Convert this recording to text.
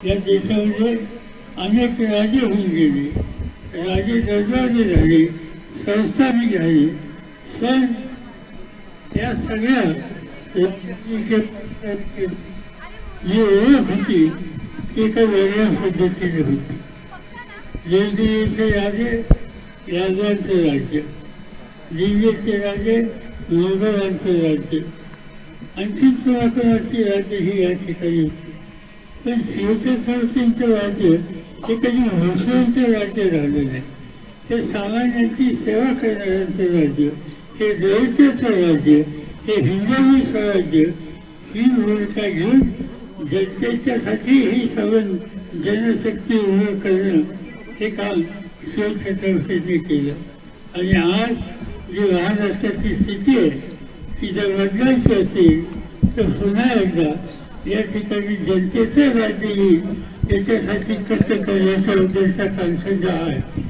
या देशामध्ये अनेक राजे होऊन गेले. राजे रजवाजे झाले संस्थानिक झाले. पण त्या सगळ्या जी ओळख होती ती एका वेगळ्या पद्धतीची होती. जयदेवीचे राजे राजांचे राज्य दिल्लीचे राजे मोगलांचे राज्य आणखी कोणाकोणाची राज्य ही या ठिकाणी होती. हे शिवछत्रपतींचं राज्य हे कधी भोसलेंचं राज्य झाले नाही हे सामान्यांची सेवा करणाऱ्यांचं राज्य हे जयचे राज्य हे हिंदवी स्वराज्य ही भूमिका घेऊन जनतेच्यासाठी ही सवन जनशक्ती उभं करणं हे काम शिवछत्रपतींनी केलं आणि आज जी महाराष्ट्राची स्थिती आहे ती जर बदलायची असेल तर पुन्हा एकदा या ठिकाणी जनतेचं राज्य येईल याच्यासाठी कष्ट करण्याचा उद्देश कांक्षाचा आहे.